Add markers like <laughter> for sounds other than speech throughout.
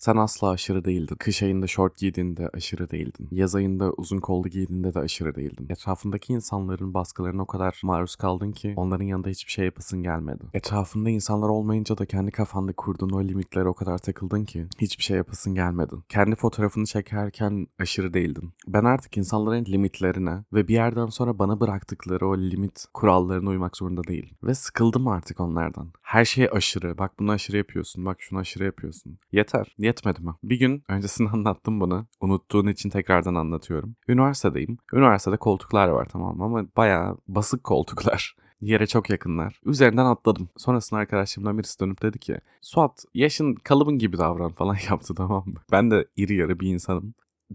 Sen asla aşırı değildin. Kış ayında şort giydiğinde aşırı değildin. Yaz ayında uzun kollu giydiğinde de aşırı değildin. Etrafındaki insanların baskılarına o kadar maruz kaldın ki onların yanında hiçbir şey yapasın gelmedi. Etrafında insanlar olmayınca da kendi kafanda kurduğun o limitlere o kadar takıldın ki hiçbir şey yapasın gelmedi. Kendi fotoğrafını çekerken aşırı değildin. Ben artık insanların limitlerine ve bir yerden sonra bana bıraktıkları o limit kurallarına uymak zorunda değilim. Ve sıkıldım artık onlardan. Her şey aşırı. Bak bunu aşırı yapıyorsun. Bak şunu aşırı yapıyorsun. Yeter. Yetmedi mi? Bir gün öncesinde <laughs> anlattım bunu. Unuttuğun için tekrardan anlatıyorum. Üniversitedeyim. Üniversitede koltuklar var tamam mı? Ama bayağı basık koltuklar. <laughs> Yere çok yakınlar. Üzerinden atladım. Sonrasında arkadaşlarımdan birisi dönüp dedi ki Suat yaşın kalıbın gibi davran <laughs> falan yaptı tamam mı? Ben de iri yarı bir insanım.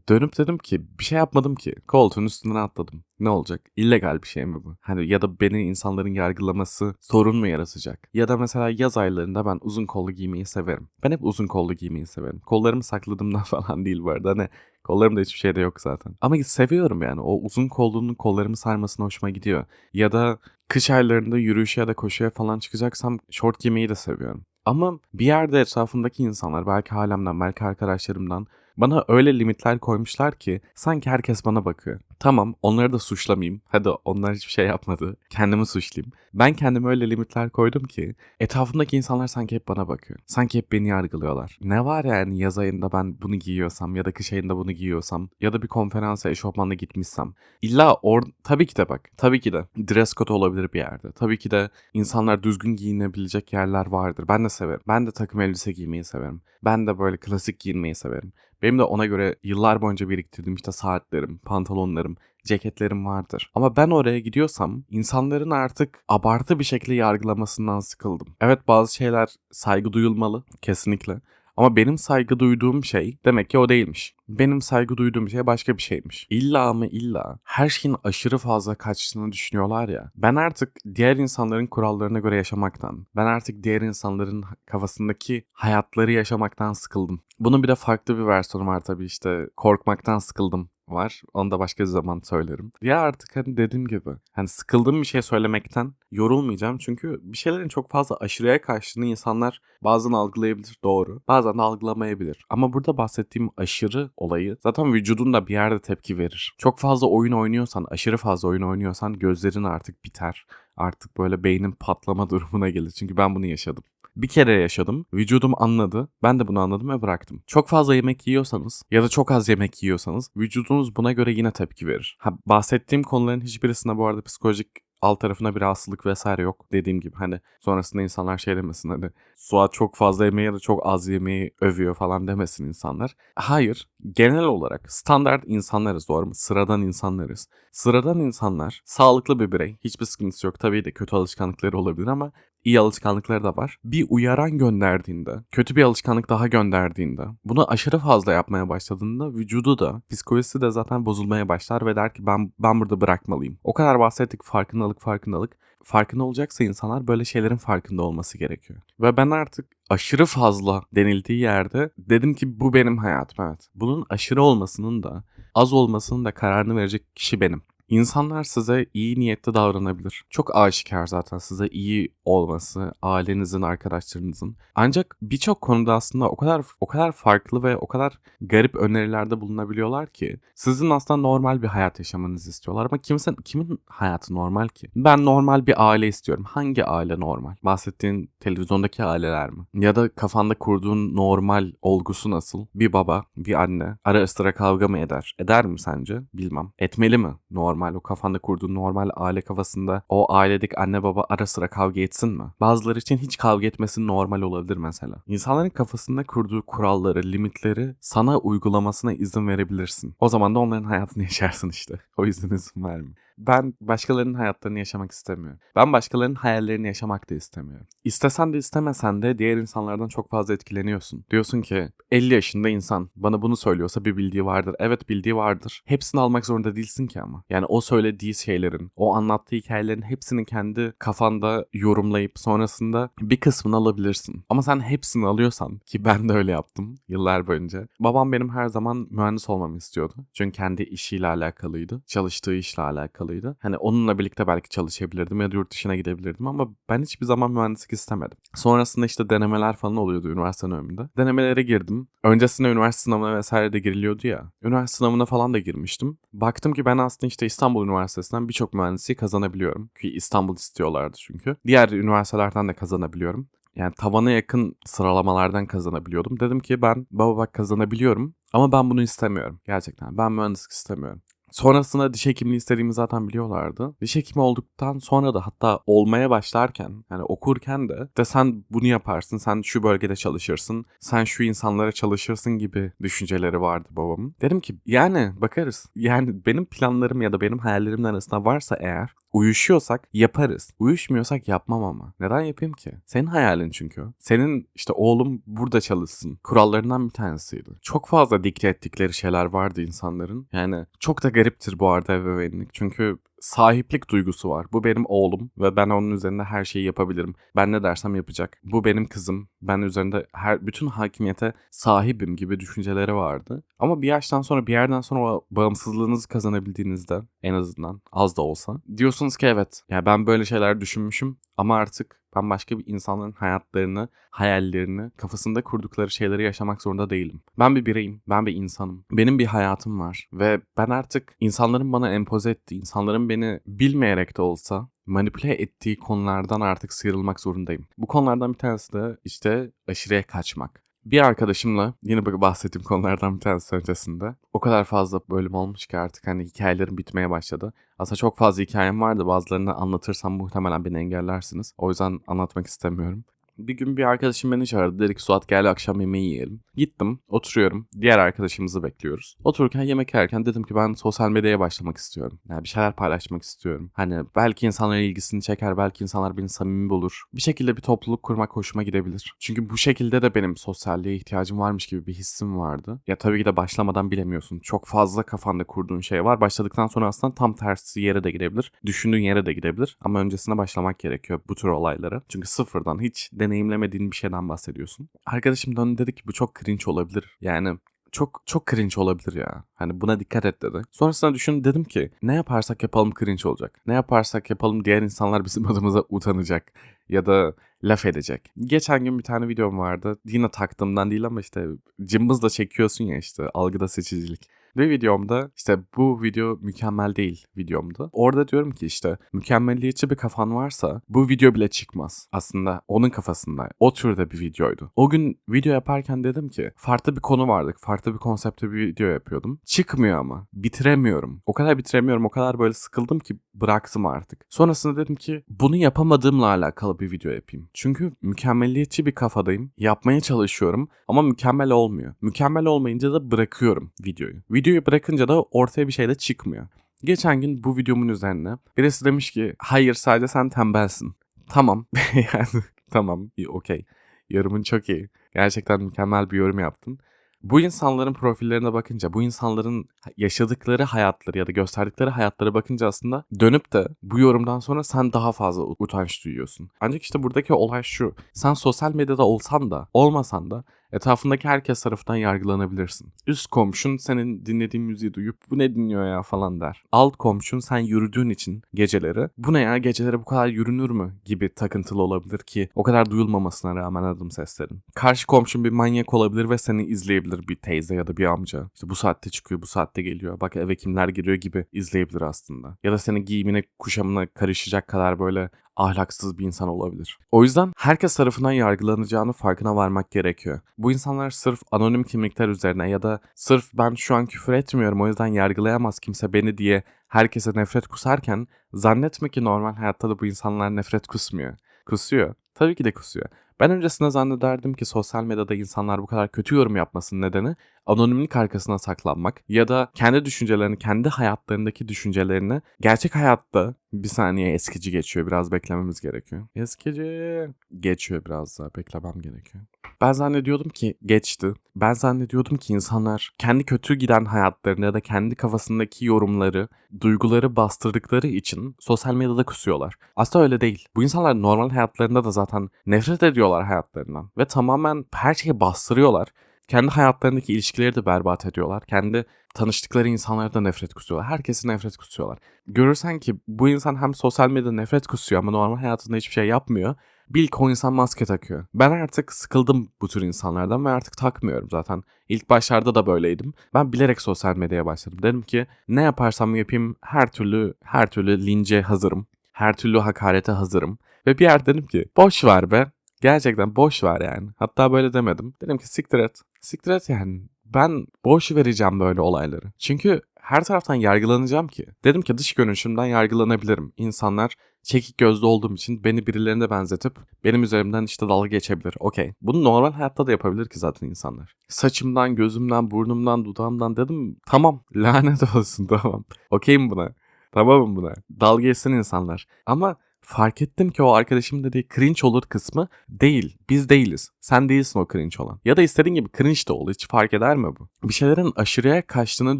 Dönüp dedim ki bir şey yapmadım ki. Koltuğun üstünden atladım. Ne olacak? İllegal bir şey mi bu? Hani ya da beni insanların yargılaması sorun mu yaratacak? Ya da mesela yaz aylarında ben uzun kollu giymeyi severim. Ben hep uzun kollu giymeyi severim. Kollarımı sakladığımdan <laughs> falan değil bu arada. Hani kollarımda hiçbir şey de yok zaten. Ama seviyorum yani. O uzun kollunun kollarımı sarmasına hoşuma gidiyor. Ya da kış aylarında yürüyüşe ya da koşuya falan çıkacaksam şort giymeyi de seviyorum. Ama bir yerde etrafımdaki insanlar belki halemden belki arkadaşlarımdan bana öyle limitler koymuşlar ki sanki herkes bana bakıyor. Tamam onları da suçlamayayım. Hadi onlar hiçbir şey yapmadı. Kendimi suçlayayım. Ben kendime öyle limitler koydum ki etrafımdaki insanlar sanki hep bana bakıyor. Sanki hep beni yargılıyorlar. Ne var yani yaz ayında ben bunu giyiyorsam ya da kış ayında bunu giyiyorsam ya da bir konferansa eşofmanla gitmişsem. İlla or tabii ki de bak. Tabii ki de dress code olabilir bir yerde. Tabii ki de insanlar düzgün giyinebilecek yerler vardır. Ben de severim. Ben de takım elbise giymeyi severim. Ben de böyle klasik giyinmeyi severim. Benim de ona göre yıllar boyunca biriktirdiğim işte saatlerim, pantolonlarım, ceketlerim vardır. Ama ben oraya gidiyorsam insanların artık abartı bir şekilde yargılamasından sıkıldım. Evet bazı şeyler saygı duyulmalı kesinlikle. Ama benim saygı duyduğum şey demek ki o değilmiş. Benim saygı duyduğum şey başka bir şeymiş. İlla mı illa her şeyin aşırı fazla kaçtığını düşünüyorlar ya. Ben artık diğer insanların kurallarına göre yaşamaktan, ben artık diğer insanların kafasındaki hayatları yaşamaktan sıkıldım. Bunun bir de farklı bir versiyonu var tabii işte korkmaktan sıkıldım var. Onu da başka bir zaman söylerim. Ya artık hani dediğim gibi hani sıkıldığım bir şey söylemekten yorulmayacağım. Çünkü bir şeylerin çok fazla aşırıya kaçtığını insanlar bazen algılayabilir doğru. Bazen de algılamayabilir. Ama burada bahsettiğim aşırı olayı zaten vücudun da bir yerde tepki verir. Çok fazla oyun oynuyorsan, aşırı fazla oyun oynuyorsan gözlerin artık biter. Artık böyle beynin patlama <laughs> durumuna gelir. Çünkü ben bunu yaşadım. Bir kere yaşadım. Vücudum anladı. Ben de bunu anladım ve bıraktım. Çok fazla yemek yiyorsanız ya da çok az yemek yiyorsanız vücudunuz buna göre yine tepki verir. Ha, bahsettiğim konuların hiçbirisinde bu arada psikolojik alt tarafına bir rahatsızlık vesaire yok dediğim gibi hani sonrasında insanlar şey demesin hani Suat çok fazla yemeği ya da çok az yemeği övüyor falan demesin insanlar. Hayır genel olarak standart insanlarız doğru mu? Sıradan insanlarız. Sıradan insanlar sağlıklı bir birey hiçbir sıkıntısı yok tabii de kötü alışkanlıkları olabilir ama iyi alışkanlıkları da var. Bir uyaran gönderdiğinde, kötü bir alışkanlık daha gönderdiğinde, bunu aşırı fazla yapmaya başladığında vücudu da, psikolojisi de zaten bozulmaya başlar ve der ki ben ben burada bırakmalıyım. O kadar bahsettik farkındalık farkındalık. Farkında olacaksa insanlar böyle şeylerin farkında olması gerekiyor. Ve ben artık aşırı fazla denildiği yerde dedim ki bu benim hayatım evet. Bunun aşırı olmasının da az olmasının da kararını verecek kişi benim. İnsanlar size iyi niyetli davranabilir. Çok aşikar zaten size iyi olması, ailenizin, arkadaşlarınızın. Ancak birçok konuda aslında o kadar o kadar farklı ve o kadar garip önerilerde bulunabiliyorlar ki sizin aslında normal bir hayat yaşamanızı istiyorlar ama kimse kimin hayatı normal ki? Ben normal bir aile istiyorum. Hangi aile normal? Bahsettiğin televizyondaki aileler mi? Ya da kafanda kurduğun normal olgusu nasıl? Bir baba, bir anne ara sıra kavga mı eder? Eder mi sence? Bilmem. Etmeli mi? Normal o kafanda kurduğun normal aile kafasında o ailedeki anne baba ara sıra kavga etsin mi? Bazıları için hiç kavga etmesi normal olabilir mesela. İnsanların kafasında kurduğu kuralları, limitleri sana uygulamasına izin verebilirsin. O zaman da onların hayatını <laughs> yaşarsın işte. O yüzden izin verme. Ben başkalarının hayatlarını yaşamak istemiyorum. Ben başkalarının hayallerini yaşamak da istemiyorum. İstesen de istemesen de diğer insanlardan çok fazla etkileniyorsun. Diyorsun ki 50 yaşında insan bana bunu söylüyorsa bir bildiği vardır. Evet bildiği vardır. Hepsini almak zorunda değilsin ki ama. Yani o söylediği şeylerin, o anlattığı hikayelerin hepsini kendi kafanda yorumlayıp sonrasında bir kısmını alabilirsin. Ama sen hepsini alıyorsan ki ben de öyle yaptım yıllar boyunca. Babam benim her zaman mühendis olmamı istiyordu. Çünkü kendi işiyle alakalıydı. Çalıştığı işle alakalıydı. Hani onunla birlikte belki çalışabilirdim ya da yurt dışına gidebilirdim ama ben hiçbir zaman mühendislik istemedim. Sonrasında işte denemeler falan oluyordu üniversite döneminde. Denemelere girdim. Öncesinde üniversite sınavına vesaire de giriliyordu ya. Üniversite sınavına falan da girmiştim. Baktım ki ben aslında işte İstanbul Üniversitesi'nden birçok mühendisliği kazanabiliyorum. Ki İstanbul istiyorlardı çünkü. Diğer üniversitelerden de kazanabiliyorum. Yani tavana yakın sıralamalardan kazanabiliyordum. Dedim ki ben baba bak kazanabiliyorum ama ben bunu istemiyorum. Gerçekten ben mühendislik istemiyorum. Sonrasında diş hekimliği istediğimi zaten biliyorlardı. Diş hekimi olduktan sonra da hatta olmaya başlarken yani okurken de de sen bunu yaparsın, sen şu bölgede çalışırsın, sen şu insanlara çalışırsın gibi düşünceleri vardı babamın. Dedim ki yani bakarız. Yani benim planlarım ya da benim hayallerimin arasında varsa eğer uyuşuyorsak yaparız. Uyuşmuyorsak yapmam ama. Neden yapayım ki? Senin hayalin çünkü. Senin işte oğlum burada çalışsın. Kurallarından bir tanesiydi. Çok fazla dikte ettikleri şeyler vardı insanların. Yani çok da gariptir bu arada ebeveynlik. Çünkü sahiplik duygusu var. Bu benim oğlum ve ben onun üzerinde her şeyi yapabilirim. Ben ne dersem yapacak. Bu benim kızım. Ben üzerinde her bütün hakimiyete sahibim gibi düşünceleri vardı. Ama bir yaştan sonra bir yerden sonra o bağımsızlığınızı kazanabildiğinizde en azından az da olsa diyorsunuz ki evet ya ben böyle şeyler düşünmüşüm ama artık ben başka bir insanların hayatlarını, hayallerini, kafasında kurdukları şeyleri yaşamak zorunda değilim. Ben bir bireyim, ben bir insanım. Benim bir hayatım var ve ben artık insanların bana empoze ettiği, insanların beni bilmeyerek de olsa manipüle ettiği konulardan artık sıyrılmak zorundayım. Bu konulardan bir tanesi de işte aşırıya kaçmak. Bir arkadaşımla yine böyle bahsettiğim konulardan bir tanesi öncesinde o kadar fazla bölüm olmuş ki artık hani hikayelerim bitmeye başladı. Aslında çok fazla hikayem vardı. Bazılarını anlatırsam muhtemelen beni engellersiniz. O yüzden anlatmak istemiyorum. Bir gün bir arkadaşım beni çağırdı. Dedi ki Suat gel akşam yemeği yiyelim. Gittim oturuyorum. Diğer arkadaşımızı bekliyoruz. Otururken yemek yerken dedim ki ben sosyal medyaya başlamak istiyorum. Yani bir şeyler paylaşmak istiyorum. Hani belki insanların ilgisini çeker. Belki insanlar beni samimi bulur. Bir şekilde bir topluluk kurmak hoşuma gidebilir. Çünkü bu şekilde de benim sosyalliğe ihtiyacım varmış gibi bir hissim vardı. Ya tabii ki de başlamadan bilemiyorsun. Çok fazla kafanda kurduğun şey var. Başladıktan sonra aslında tam tersi yere de gidebilir. Düşündüğün yere de gidebilir. Ama öncesinde başlamak gerekiyor bu tür olaylara. Çünkü sıfırdan hiç deneyimlemediğin bir şeyden bahsediyorsun. Arkadaşım döndü dedi ki bu çok cringe olabilir. Yani çok çok cringe olabilir ya. Hani buna dikkat et dedi. Sonrasında düşün dedim ki ne yaparsak yapalım cringe olacak. Ne yaparsak yapalım diğer insanlar bizim <laughs> adımıza utanacak ya da laf edecek. Geçen gün bir tane videom vardı. Yine taktığımdan değil ama işte cımbızla çekiyorsun ya işte algıda seçicilik. Ve videomda işte bu video mükemmel değil videomda. Orada diyorum ki işte mükemmelliyetçi bir kafan varsa bu video bile çıkmaz. Aslında onun kafasında o türde bir videoydu. O gün video yaparken dedim ki farklı bir konu vardı. Farklı bir konsepte bir video yapıyordum. Çıkmıyor ama. Bitiremiyorum. O kadar bitiremiyorum. O kadar böyle sıkıldım ki bıraktım artık. Sonrasında dedim ki bunu yapamadığımla alakalı bir video yapayım. Çünkü mükemmelliyetçi bir kafadayım. Yapmaya çalışıyorum ama mükemmel olmuyor. Mükemmel olmayınca da bırakıyorum videoyu. Videoyu bırakınca da ortaya bir şey de çıkmıyor. Geçen gün bu videomun üzerine birisi demiş ki hayır sadece sen tembelsin. Tamam <laughs> yani tamam okey. Yorumun çok iyi. Gerçekten mükemmel bir yorum yaptın. Bu insanların profillerine bakınca, bu insanların yaşadıkları hayatları ya da gösterdikleri hayatlara bakınca aslında dönüp de bu yorumdan sonra sen daha fazla utanç duyuyorsun. Ancak işte buradaki olay şu. Sen sosyal medyada olsan da, olmasan da etrafındaki herkes tarafından yargılanabilirsin. Üst komşun senin dinlediğin müziği duyup bu ne dinliyor ya falan der. Alt komşun sen yürüdüğün için geceleri bu ne ya geceleri bu kadar yürünür mü gibi takıntılı olabilir ki o kadar duyulmamasına rağmen adım seslerin. Karşı komşun bir manyak olabilir ve seni izleyebilir bir teyze ya da bir amca. İşte bu saatte çıkıyor bu saatte geliyor bak eve kimler geliyor gibi izleyebilir aslında. Ya da senin giyimine kuşamına karışacak kadar böyle ahlaksız bir insan olabilir. O yüzden herkes tarafından yargılanacağını farkına varmak gerekiyor. Bu insanlar sırf anonim kimlikler üzerine ya da sırf ben şu an küfür etmiyorum o yüzden yargılayamaz kimse beni diye herkese nefret kusarken zannetme ki normal hayatta da bu insanlar nefret kusmuyor. Kusuyor. Tabii ki de kusuyor. Ben öncesinde zannederdim ki sosyal medyada insanlar bu kadar kötü yorum yapmasının nedeni anonimlik arkasına saklanmak ya da kendi düşüncelerini, kendi hayatlarındaki düşüncelerini gerçek hayatta bir saniye eskici geçiyor. Biraz beklememiz gerekiyor. Eskici geçiyor biraz daha beklemem gerekiyor. Ben zannediyordum ki geçti. Ben zannediyordum ki insanlar kendi kötü giden hayatlarını ya da kendi kafasındaki yorumları, duyguları bastırdıkları için sosyal medyada kusuyorlar. Aslında öyle değil. Bu insanlar normal hayatlarında da zaten nefret ediyorlar hayatlarından ve tamamen her şeyi bastırıyorlar. Kendi hayatlarındaki ilişkileri de berbat ediyorlar. Kendi tanıştıkları insanlara da nefret kusuyorlar. Herkesi nefret kusuyorlar. Görürsen ki bu insan hem sosyal medyada nefret kusuyor ama normal hayatında hiçbir şey yapmıyor. Bil ki o insan maske takıyor. Ben artık sıkıldım bu tür insanlardan ve artık takmıyorum zaten. İlk başlarda da böyleydim. Ben bilerek sosyal medyaya başladım. Dedim ki ne yaparsam yapayım her türlü her türlü lince hazırım. Her türlü hakarete hazırım. Ve bir yer dedim ki boş ver be. Gerçekten boş ver yani. Hatta böyle demedim. Dedim ki siktir et. Siktir et yani. Ben boş vereceğim böyle olayları. Çünkü her taraftan yargılanacağım ki. Dedim ki dış görünüşümden yargılanabilirim. İnsanlar çekik gözlü olduğum için beni birilerine benzetip benim üzerimden işte dalga geçebilir. Okey. Bunu normal hayatta da yapabilir ki zaten insanlar. Saçımdan, gözümden, burnumdan, dudağımdan dedim tamam <laughs> lanet olsun tamam. Okeyim buna. Tamamım buna. Dalga geçsin insanlar. Ama fark ettim ki o arkadaşım dediği cringe olur kısmı değil. Biz değiliz. Sen değilsin o cringe olan. Ya da istediğin gibi cringe de ol. Hiç fark eder mi bu? Bir şeylerin aşırıya kaçtığını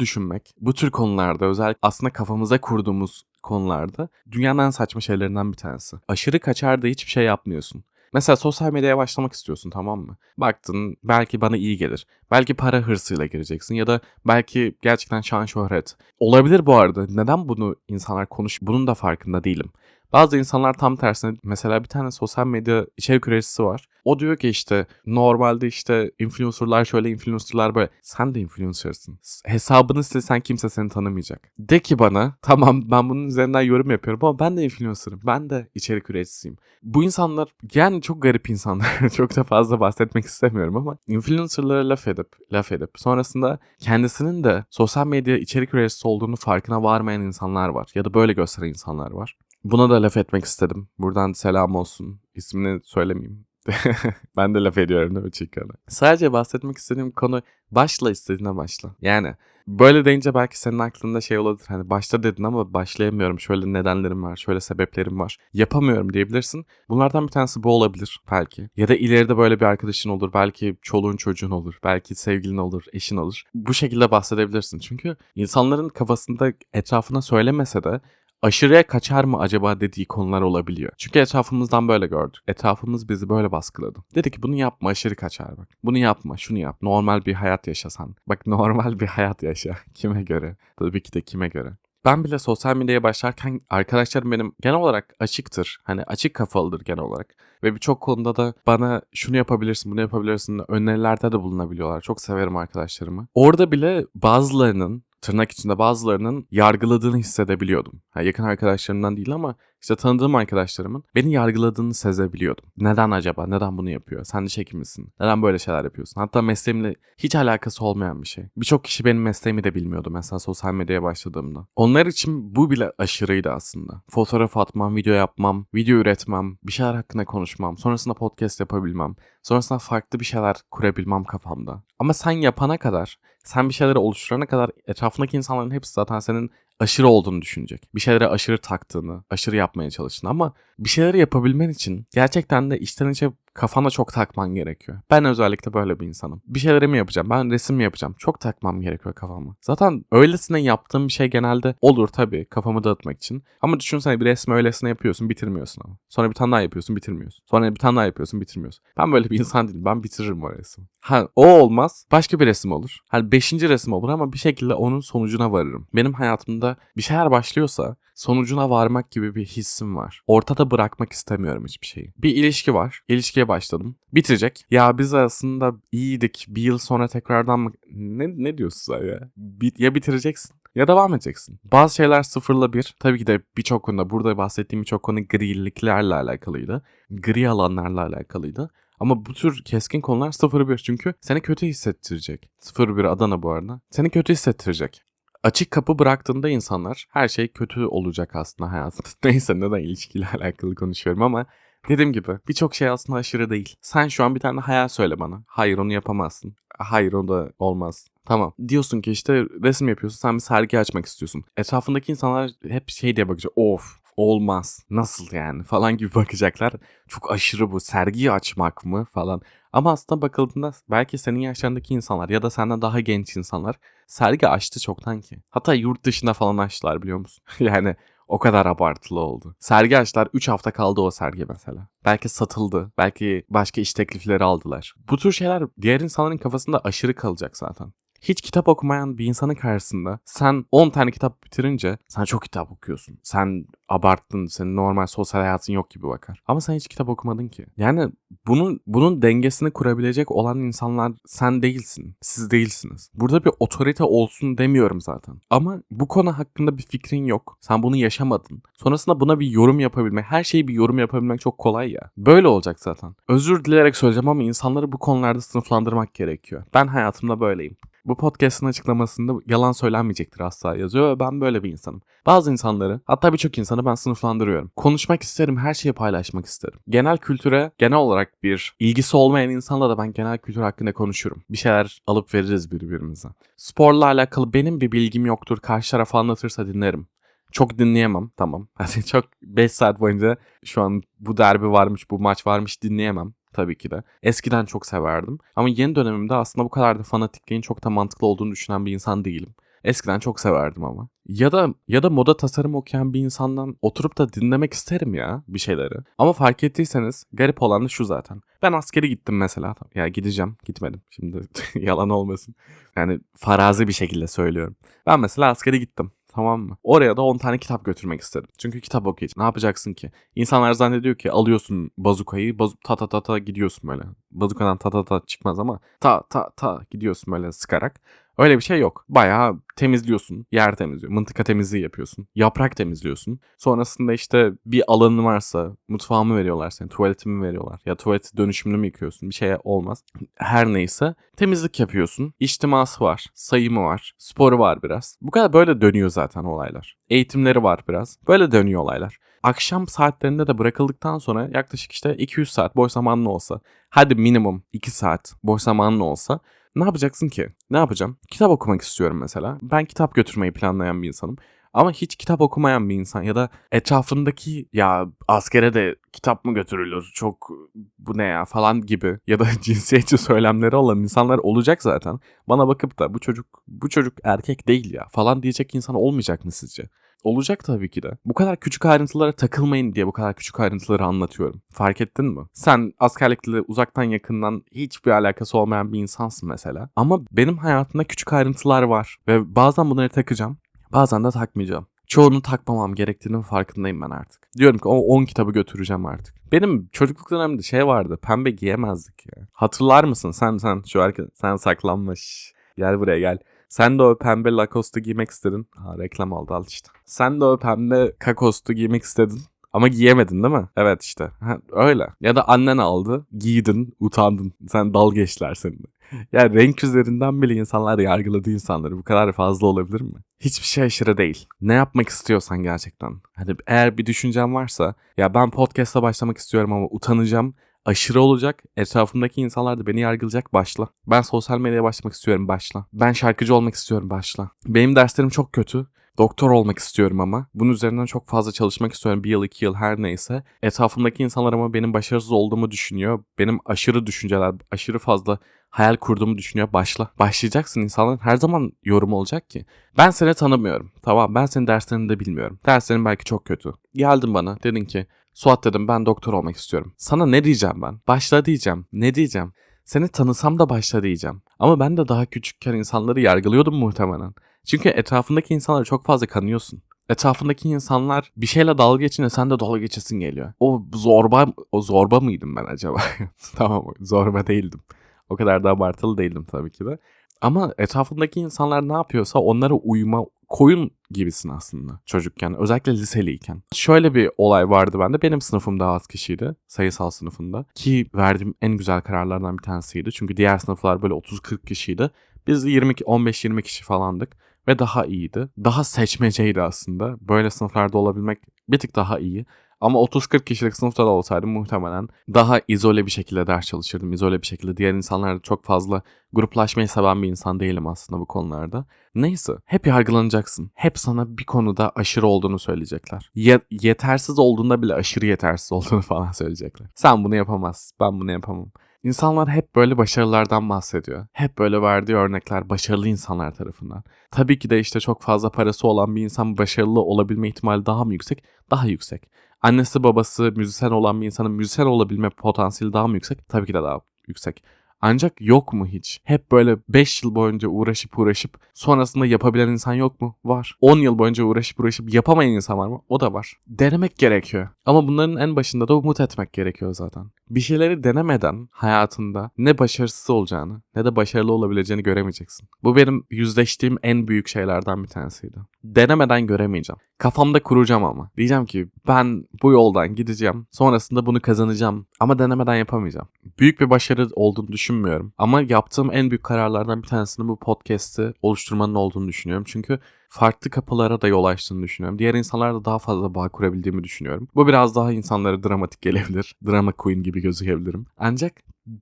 düşünmek bu tür konularda özellikle aslında kafamıza kurduğumuz konularda dünyanın en saçma şeylerinden bir tanesi. Aşırı kaçar da hiçbir şey yapmıyorsun. Mesela sosyal medyaya başlamak istiyorsun tamam mı? Baktın belki bana iyi gelir. Belki para hırsıyla gireceksin ya da belki gerçekten şan şöhret. Olabilir bu arada. Neden bunu insanlar konuş? Bunun da farkında değilim. Bazı insanlar tam tersine mesela bir tane sosyal medya içerik üreticisi var. O diyor ki işte normalde işte influencerlar şöyle influencerlar böyle. Sen de influencersın. Hesabını silsen kimse seni tanımayacak. De ki bana tamam ben bunun üzerinden yorum yapıyorum ama ben de influencerım. Ben de içerik üreticisiyim. Bu insanlar yani çok garip insanlar. <laughs> çok da fazla bahsetmek istemiyorum ama influencerlara laf edip laf edip sonrasında kendisinin de sosyal medya içerik üreticisi olduğunu farkına varmayan insanlar var. Ya da böyle gösteren insanlar var. Buna da laf etmek istedim. Buradan selam olsun. İsmini söylemeyeyim. <laughs> ben de laf ediyorum değil mi Çikan'a? Sadece bahsetmek istediğim konu başla istediğine başla. Yani böyle deyince belki senin aklında şey olabilir. Hani başta dedin ama başlayamıyorum. Şöyle nedenlerim var, şöyle sebeplerim var. Yapamıyorum diyebilirsin. Bunlardan bir tanesi bu olabilir belki. Ya da ileride böyle bir arkadaşın olur. Belki çoluğun çocuğun olur. Belki sevgilin olur, eşin olur. Bu şekilde bahsedebilirsin. Çünkü insanların kafasında etrafına söylemese de aşırıya kaçar mı acaba dediği konular olabiliyor. Çünkü etrafımızdan böyle gördük. Etrafımız bizi böyle baskıladı. Dedi ki bunu yapma aşırı kaçar bak. Bunu yapma şunu yap. Normal bir hayat yaşasan. Bak <laughs> normal bir hayat yaşa. Kime göre? Tabii ki de kime göre. Ben bile sosyal medyaya başlarken arkadaşlarım benim genel olarak açıktır. Hani açık kafalıdır genel olarak. Ve birçok konuda da bana şunu yapabilirsin, bunu yapabilirsin önerilerde de bulunabiliyorlar. Çok severim arkadaşlarımı. Orada bile bazılarının tırnak içinde bazılarının yargıladığını hissedebiliyordum. Ha, yakın arkadaşlarımdan değil ama işte tanıdığım arkadaşlarımın beni yargıladığını sezebiliyordum. Neden acaba? Neden bunu yapıyor? Sen de çekim misin? Neden böyle şeyler yapıyorsun? Hatta mesleğimle hiç alakası olmayan bir şey. Birçok kişi benim mesleğimi de bilmiyordu mesela sosyal medyaya başladığımda. Onlar için bu bile aşırıydı aslında. Fotoğraf atmam, video yapmam, video üretmem, bir şeyler hakkında konuşmam, sonrasında podcast yapabilmem, sonrasında farklı bir şeyler kurabilmem kafamda. Ama sen yapana kadar, sen bir şeyleri oluşturana kadar etrafındaki insanların hepsi zaten senin aşırı olduğunu düşünecek. Bir şeylere aşırı taktığını, aşırı yapmaya çalıştığını ama bir şeyleri yapabilmen için gerçekten de içten içe kafana çok takman gerekiyor. Ben özellikle böyle bir insanım. Bir şeyleri mi yapacağım? Ben resim mi yapacağım? Çok takmam gerekiyor kafama. Zaten öylesine yaptığım bir şey genelde olur tabii kafamı dağıtmak için. Ama düşünsene bir resmi öylesine yapıyorsun bitirmiyorsun ama. Sonra bir tane daha yapıyorsun bitirmiyorsun. Sonra bir tane daha yapıyorsun bitirmiyorsun. Ben böyle bir insan değilim. Ben bitiririm o resmi. Ha o olmaz. Başka bir resim olur. Hani beşinci resim olur ama bir şekilde onun sonucuna varırım. Benim hayatımda bir şeyler başlıyorsa sonucuna varmak gibi bir hissim var. Ortada bırakmak istemiyorum hiçbir şeyi. Bir ilişki var. İlişkiye başladım. Bitirecek. Ya biz aslında iyiydik. Bir yıl sonra tekrardan mı... Ne, ne diyorsun sen ya? Bit ya bitireceksin ya devam edeceksin. Bazı şeyler sıfırla bir. Tabii ki de birçok konuda burada bahsettiğim birçok konu griliklerle alakalıydı. Gri alanlarla alakalıydı. Ama bu tür keskin konular 0-1 çünkü seni kötü hissettirecek. 0-1 Adana bu arada. Seni kötü hissettirecek açık kapı bıraktığında insanlar her şey kötü olacak aslında hayatında. <laughs> Neyse neden ilişkiyle <laughs> alakalı konuşuyorum ama Dediğim gibi birçok şey aslında aşırı değil. Sen şu an bir tane hayal söyle bana. Hayır onu yapamazsın. Hayır o da olmaz. Tamam. Diyorsun ki işte resim yapıyorsun. Sen bir sergi açmak istiyorsun. Etrafındaki insanlar hep şey diye bakacak. Of olmaz. Nasıl yani falan gibi bakacaklar. Çok aşırı bu. Sergiyi açmak mı falan. Ama aslında bakıldığında belki senin yaşlarındaki insanlar ya da senden daha genç insanlar sergi açtı çoktan ki. Hatta yurt dışında falan açtılar biliyor musun? <laughs> yani o kadar abartılı oldu. Sergi açtılar 3 hafta kaldı o sergi mesela. Belki satıldı. Belki başka iş teklifleri aldılar. Bu tür şeyler diğer insanların kafasında aşırı kalacak zaten hiç kitap okumayan bir insanın karşısında sen 10 tane kitap bitirince sen çok kitap okuyorsun. Sen abarttın, senin normal sosyal hayatın yok gibi bakar. Ama sen hiç kitap okumadın ki. Yani bunun bunun dengesini kurabilecek olan insanlar sen değilsin. Siz değilsiniz. Burada bir otorite olsun demiyorum zaten. Ama bu konu hakkında bir fikrin yok. Sen bunu yaşamadın. Sonrasında buna bir yorum yapabilmek, her şeyi bir yorum yapabilmek çok kolay ya. Böyle olacak zaten. Özür dileyerek söyleyeceğim ama insanları bu konularda sınıflandırmak gerekiyor. Ben hayatımda böyleyim. Bu podcast'ın açıklamasında yalan söylenmeyecektir asla yazıyor ve ben böyle bir insanım. Bazı insanları hatta birçok insanı ben sınıflandırıyorum. Konuşmak isterim, her şeyi paylaşmak isterim. Genel kültüre genel olarak bir ilgisi olmayan insanla da ben genel kültür hakkında konuşurum. Bir şeyler alıp veririz birbirimize. Sporla alakalı benim bir bilgim yoktur. Karşı taraf anlatırsa dinlerim. Çok dinleyemem tamam. <laughs> Hani çok 5 saat boyunca şu an bu derbi varmış, bu maç varmış dinleyemem tabii ki de. Eskiden çok severdim. Ama yeni dönemimde aslında bu kadar da fanatikliğin çok da mantıklı olduğunu düşünen bir insan değilim. Eskiden çok severdim ama. Ya da ya da moda tasarım okuyan bir insandan oturup da dinlemek isterim ya bir şeyleri. Ama fark ettiyseniz garip olan da şu zaten. Ben askere gittim mesela. Ya gideceğim. Gitmedim. Şimdi <laughs> yalan olmasın. Yani farazi bir şekilde söylüyorum. Ben mesela askere gittim. Tamam mı? Oraya da 10 tane kitap götürmek istedim. Çünkü kitap okuyacağım. Ne yapacaksın ki? İnsanlar zannediyor ki alıyorsun bazukayı, bazu ta ta ta ta gidiyorsun böyle. Bazukadan ta ta ta çıkmaz ama ta ta ta gidiyorsun böyle sıkarak. Öyle bir şey yok. Bayağı temizliyorsun. Yer temizliyor. Mıntıka temizliği yapıyorsun. Yaprak temizliyorsun. Sonrasında işte bir alanın varsa mutfağımı veriyorlar seni. Tuvaletimi veriyorlar. Ya tuvaleti dönüşümlü mü yıkıyorsun? Bir şey olmaz. Her neyse. Temizlik yapıyorsun. İçtiması var. Sayımı var. Sporu var biraz. Bu kadar böyle dönüyor zaten olaylar. Eğitimleri var biraz. Böyle dönüyor olaylar akşam saatlerinde de bırakıldıktan sonra yaklaşık işte 200 saat boş zamanlı olsa, hadi minimum 2 saat boş zamanlı olsa ne yapacaksın ki? Ne yapacağım? Kitap okumak istiyorum mesela. Ben kitap götürmeyi planlayan bir insanım. Ama hiç kitap okumayan bir insan ya da etrafındaki ya askere de kitap mı götürülür çok bu ne ya falan gibi <laughs> ya da cinsiyetçi söylemleri olan insanlar olacak zaten. Bana bakıp da bu çocuk bu çocuk erkek değil ya falan diyecek insan olmayacak mı sizce? Olacak tabii ki de. Bu kadar küçük ayrıntılara takılmayın diye bu kadar küçük ayrıntıları anlatıyorum. Fark ettin mi? Sen askerlikle uzaktan yakından hiçbir alakası olmayan bir insansın mesela. Ama benim hayatımda küçük ayrıntılar var. Ve bazen bunları takacağım. Bazen de takmayacağım. Çoğunu takmamam gerektiğinin farkındayım ben artık. Diyorum ki o 10 kitabı götüreceğim artık. Benim çocukluk döneminde şey vardı. Pembe giyemezdik ya. Hatırlar mısın sen sen şu arkadaş sen saklanmış. Gel buraya gel. Sen de o pembe Lacoste'u giymek istedin. Ha reklam oldu al işte. Sen de o pembe kakostu giymek istedin. Ama giyemedin değil mi? Evet işte. Ha, öyle. Ya da annen aldı. Giydin. Utandın. Sen dal geçtiler seninle. Yani renk üzerinden bile insanlar yargıladı insanları. Bu kadar fazla olabilir mi? Hiçbir şey aşırı değil. Ne yapmak istiyorsan gerçekten. Hani eğer bir düşüncen varsa ya ben podcast'a başlamak istiyorum ama utanacağım aşırı olacak. Etrafımdaki insanlar da beni yargılayacak. Başla. Ben sosyal medyaya başlamak istiyorum. Başla. Ben şarkıcı olmak istiyorum. Başla. Benim derslerim çok kötü. Doktor olmak istiyorum ama. Bunun üzerinden çok fazla çalışmak istiyorum. Bir yıl, iki yıl her neyse. Etrafımdaki insanlar ama benim başarısız olduğumu düşünüyor. Benim aşırı düşünceler, aşırı fazla hayal kurduğumu düşünüyor. Başla. Başlayacaksın. İnsanların her zaman yorum olacak ki. Ben seni tanımıyorum. Tamam ben senin derslerini de bilmiyorum. Derslerin belki çok kötü. Geldin bana dedin ki Suat dedim ben doktor olmak istiyorum. Sana ne diyeceğim ben? Başla diyeceğim. Ne diyeceğim? Seni tanısam da başla diyeceğim. Ama ben de daha küçükken insanları yargılıyordum muhtemelen. Çünkü etrafındaki insanları çok fazla kanıyorsun. Etrafındaki insanlar bir şeyle dalga geçince sen de dalga geçesin geliyor. O zorba o zorba mıydım ben acaba? <laughs> tamam zorba değildim. O kadar da abartılı değildim tabii ki de. Ama etrafındaki insanlar ne yapıyorsa onlara uyma koyun gibisin aslında çocukken. Özellikle liseliyken. Şöyle bir olay vardı bende. Benim sınıfım daha az kişiydi. Sayısal sınıfında. Ki verdiğim en güzel kararlardan bir tanesiydi. Çünkü diğer sınıflar böyle 30-40 kişiydi. Biz 20 15-20 kişi falandık ve daha iyiydi. Daha seçmeceydi aslında. Böyle sınıflarda olabilmek bir tık daha iyi. Ama 30-40 kişilik sınıfta da olsaydım muhtemelen daha izole bir şekilde ders çalışırdım. İzole bir şekilde. Diğer insanlarla çok fazla gruplaşmayı seven bir insan değilim aslında bu konularda. Neyse hep yargılanacaksın. Hep sana bir konuda aşırı olduğunu söyleyecekler. Ye- yetersiz olduğunda bile aşırı yetersiz <laughs> olduğunu falan söyleyecekler. Sen bunu yapamazsın. Ben bunu yapamam. İnsanlar hep böyle başarılardan bahsediyor. Hep böyle verdiği örnekler başarılı insanlar tarafından. Tabii ki de işte çok fazla parası olan bir insan başarılı olabilme ihtimali daha mı yüksek? Daha yüksek. Annesi babası müzisyen olan bir insanın müzisyen olabilme potansiyeli daha mı yüksek? Tabii ki de daha yüksek. Ancak yok mu hiç? Hep böyle 5 yıl boyunca uğraşıp uğraşıp sonrasında yapabilen insan yok mu? Var. 10 yıl boyunca uğraşıp uğraşıp yapamayan insan var mı? O da var. Denemek gerekiyor. Ama bunların en başında da umut etmek gerekiyor zaten. Bir şeyleri denemeden hayatında ne başarısız olacağını ne de başarılı olabileceğini göremeyeceksin. Bu benim yüzleştiğim en büyük şeylerden bir tanesiydi. Denemeden göremeyeceğim. Kafamda kuracağım ama. Diyeceğim ki ben bu yoldan gideceğim. Sonrasında bunu kazanacağım. Ama denemeden yapamayacağım. Büyük bir başarı olduğunu düşünmüyorum. Ama yaptığım en büyük kararlardan bir tanesinin bu podcast'i oluşturmanın olduğunu düşünüyorum. Çünkü farklı kapılara da yol açtığını düşünüyorum. Diğer insanlarla daha fazla bağ kurabildiğimi düşünüyorum. Bu biraz daha insanlara dramatik gelebilir. <laughs> Drama queen gibi gözükebilirim. Ancak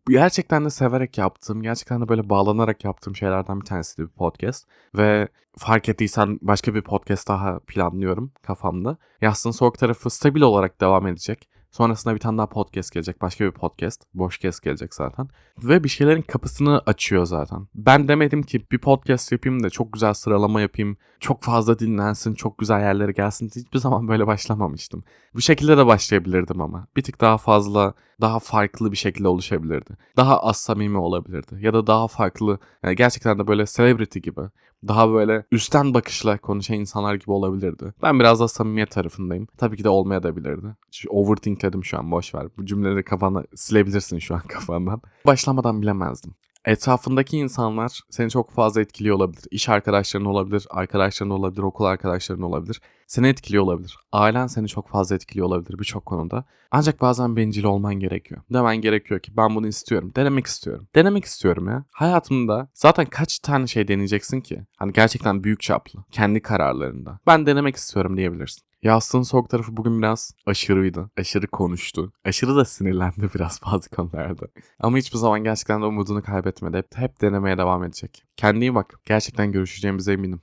gerçekten de severek yaptığım, gerçekten de böyle bağlanarak yaptığım şeylerden bir tanesiydi bu podcast. Ve fark ettiysen başka bir podcast daha planlıyorum kafamda. Yastığın Soğuk tarafı stabil olarak devam edecek. Sonrasında bir tane daha podcast gelecek. Başka bir podcast. Boş kes gelecek zaten. Ve bir şeylerin kapısını açıyor zaten. Ben demedim ki bir podcast yapayım da çok güzel sıralama yapayım. Çok fazla dinlensin. Çok güzel yerlere gelsin. Hiçbir zaman böyle başlamamıştım. Bu şekilde de başlayabilirdim ama. Bir tık daha fazla, daha farklı bir şekilde oluşabilirdi. Daha az samimi olabilirdi. Ya da daha farklı, yani gerçekten de böyle celebrity gibi. Daha böyle üstten bakışla konuşan insanlar gibi olabilirdi. Ben biraz daha samimiyet tarafındayım. Tabii ki de olmayabilirdi. Şu Overthinkledim şu an boş ver. Bu cümleleri kafana silebilirsin şu an <laughs> kafandan. Başlamadan bilemezdim. Etrafındaki insanlar seni çok fazla etkiliyor olabilir. İş arkadaşların olabilir, arkadaşların olabilir, okul arkadaşların olabilir. Seni etkiliyor olabilir. Ailen seni çok fazla etkiliyor olabilir birçok konuda. Ancak bazen bencil olman gerekiyor. Demen gerekiyor ki ben bunu istiyorum. Denemek istiyorum. Denemek istiyorum ya. Hayatımda zaten kaç tane şey deneyeceksin ki? Hani gerçekten büyük çaplı. Kendi kararlarında. Ben denemek istiyorum diyebilirsin. Yastığın soğuk tarafı bugün biraz aşırıydı. Aşırı konuştu. Aşırı da sinirlendi <laughs> biraz bazı konularda. Ama hiçbir zaman gerçekten de umudunu kaybetmedi. Hep, hep denemeye devam edecek. Kendine bak. Gerçekten görüşeceğimize eminim.